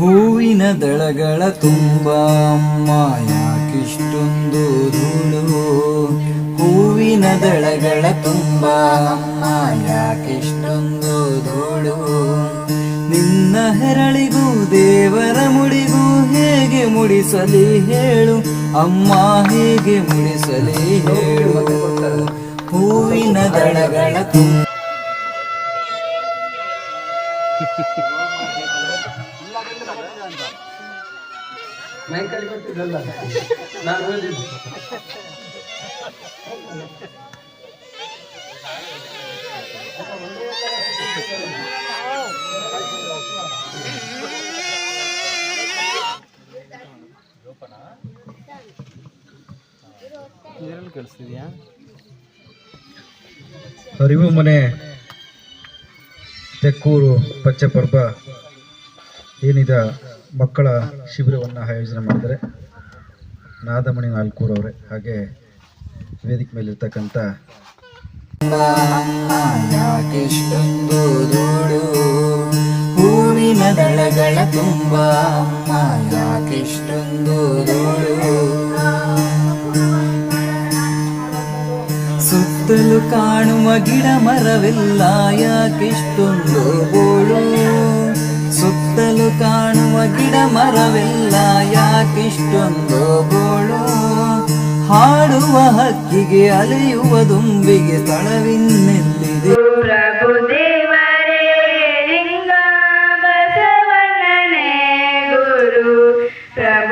ಹೂವಿನ ದಳಗಳ ತುಂಬ. ಅಮ್ಮ, ಯಾಕಿಷ್ಟೊಂದು ಧೂಳು. ಹೂವಿನ ದಳಗಳ ತುಂಬ. ಅಮ್ಮ, ಯಾಕಿಷ್ಟೊಂದು ಧೂಳು. ನಿನ್ನ ಹೆರಳಿಗೂ ದೇವರ ಮುಡಿಗೂ ಹೇಗೆ ಮುಡಿಸಲಿ ಹೇಳು. ಅಮ್ಮ, ಹೇಗೆ ಮುಡಿಸಲಿ ಹೇಳು. ಹೂವಿನ ದಳಗಳ ತುಂಬ. ಮೈಕಲ್ಲಿ ಕೊಟ್ಟಿದ್ದಲ್ಲ ನಾನು ಇದರಲ್ಲಿ ಅರಿವು ಮನೆ ತೆಕ್ಕೂರು ಪಚ್ಚಪರ್ಬ ಏನಿದೆ ಮಕ್ಕಳ ಶಿಬಿರವನ್ನು ಆಯೋಜನೆ ಮಾಡಿದರೆ ನಾದಮಣಿ ನಾಲ್ಕೂರು ಅವರೇ, ಹಾಗೆ ವೇದಿಕೆ ಮೇಲಿರ್ತಕ್ಕಂಥ ಹೂವಿನ ದಳಗಳ ತುಂಬ. ಯಾಕೆಷ್ಟೊಂದು ಸುತ್ತಲೂ ಕಾಣುವ ಗಿಡ ಮರವೆಲ್ಲ ಯಾಕಿಷ್ಟೊಂದು ಬೋಳು ಸುತ್ತಲು ಕಾಣುವ ಗಿಡ ಮರವೆಲ್ಲ ಯಾಕಿಷ್ಟೊಂದು ಬೋಳು ಹಾಡುವ ಹಕ್ಕಿಗೆ ಅಲೆಯುವ ದುಂಬಿಗೆ ತಳವಿನ್ನೆಲ್ಲಿದೆ? ಪ್ರಭು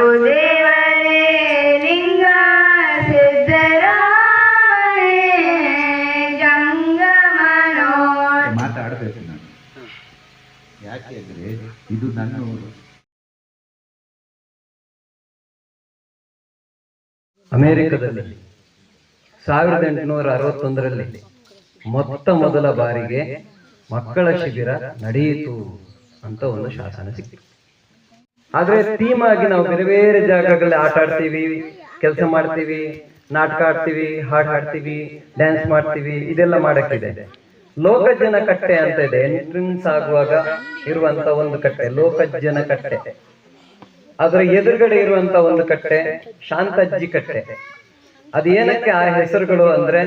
ಇದು ನನ್ನ ಊರು. ಅಮೆರಿಕದಲ್ಲಿ ಸಾವಿರದ ಎಂಟುನೂರ ಅರವತ್ತೊಂದರಲ್ಲಿ ಮೊತ್ತ ಮೊದಲ ಬಾರಿಗೆ ಮಕ್ಕಳ ಶಿಬಿರ ನಡೆಯಿತು ಅಂತ ಒಂದು ಶಾಸನ ಸಿಕ್ಕಿತು. ಆದ್ರೆ ಥೀಮ್ ಆಗಿ ನಾವು ಬೇರೆ ಬೇರೆ ಜಾಗಗಳಲ್ಲಿ ಆಟ ಆಡ್ತೀವಿ, ಕೆಲಸ ಮಾಡ್ತೀವಿ, ನಾಟಕ ಆಡ್ತೀವಿ, ಹಾಡು ಹಾಡ್ತೀವಿ ಡ್ಯಾನ್ಸ್ ಮಾಡ್ತೀವಿ, ಇದೆಲ್ಲ ಮಾಡಕ್ಕಿದೆ. ಲೋಕಜನ ಕಟ್ಟೆ ಅಂತ ಇದೆ ಎಂಟ್ರೆನ್ಸ್ ಆಗುವಾಗ ಇರುವಂತ ಒಂದು ಕಟ್ಟೆ ಲೋಕಜನ ಕಟ್ಟೆ ಅದರ ಎದುರುಗಡೆ ಇರುವಂತ ಒಂದು ಕಟ್ಟೆ, ಶಾಂತಜ್ಜಿ ಕಟ್ಟೆ. ಅದು ಏನಕ್ಕೆ ಆ ಹೆಸರುಗಳು ಅಂದ್ರೆ,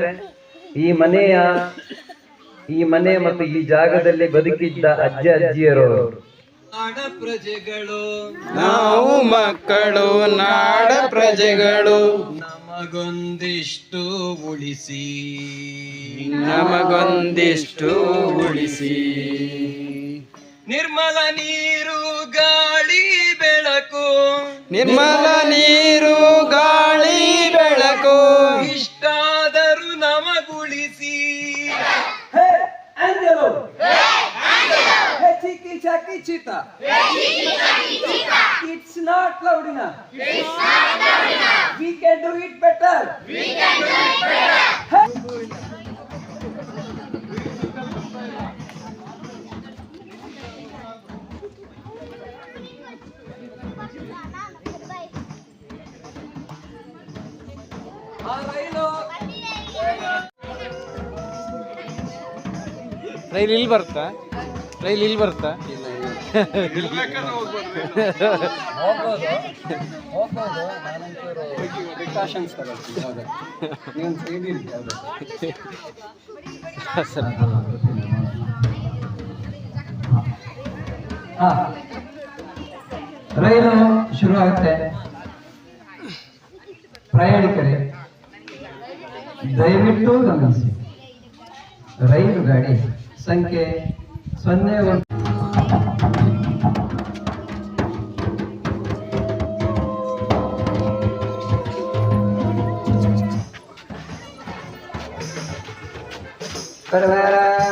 ಈ ಮನೆಯ, ಈ ಮನೆ ಮತ್ತು ಈ ಜಾಗದಲ್ಲಿ ಬದುಕಿದ್ದ ಅಜ್ಜ ಅಜ್ಜಿಯರು ನಾಡ ಪ್ರಜೆಗಳು, ನಾವು ಮಕ್ಕಳು, ನಾಡ ಪ್ರಜೆಗಳು. ನಮಗೊಂದಿಷ್ಟು ಉಳಿಸಿ. ನಮಗೊಂದಿಷ್ಟು ಉಳಿಸಿ. ನಿರ್ಮಲ ನೀರು ಗಾಳಿ ಬೆಳಕು. ನಿರ್ಮಲ ನೀರು ಗಾಳಿ ಬೆಳಕು. ಇಷ್ಟಾದರೂ ನಮಗುಳಿಸಿ. ಚಿಕಿತ್ಸಾ ಇಟ್ಸ್ ನಾಟ್ ಲೌಡಿನ can do it better. Rail ಇಲ್ಲಿ ಬರುತ್ತಾ? ರೈಲ್ ಇಲ್ಲಿ ಬರುತ್ತಾ? ಪ್ರಿಕಾಷನ್ಸ್. ರೈಲು ಶುರು ಆಗುತ್ತೆ ಪ್ರಯಾಣಿಕರೇ ದಯವಿಟ್ಟು ಗಮನಿಸಿ. ರೈಲು ಗಾಡಿ ಸಂಖ್ಯೆ ಸೊನ್ನೆ ಒಂದು. Pero,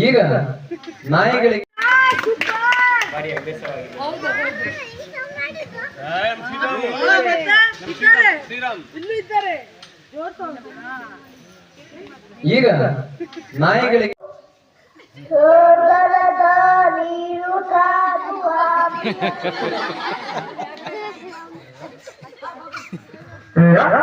ಈಗ ನಾಯಿಗಳಿಗೆ ಈಗ ನಾಯಿಗಳಿಗೆ ನೀರು Bye.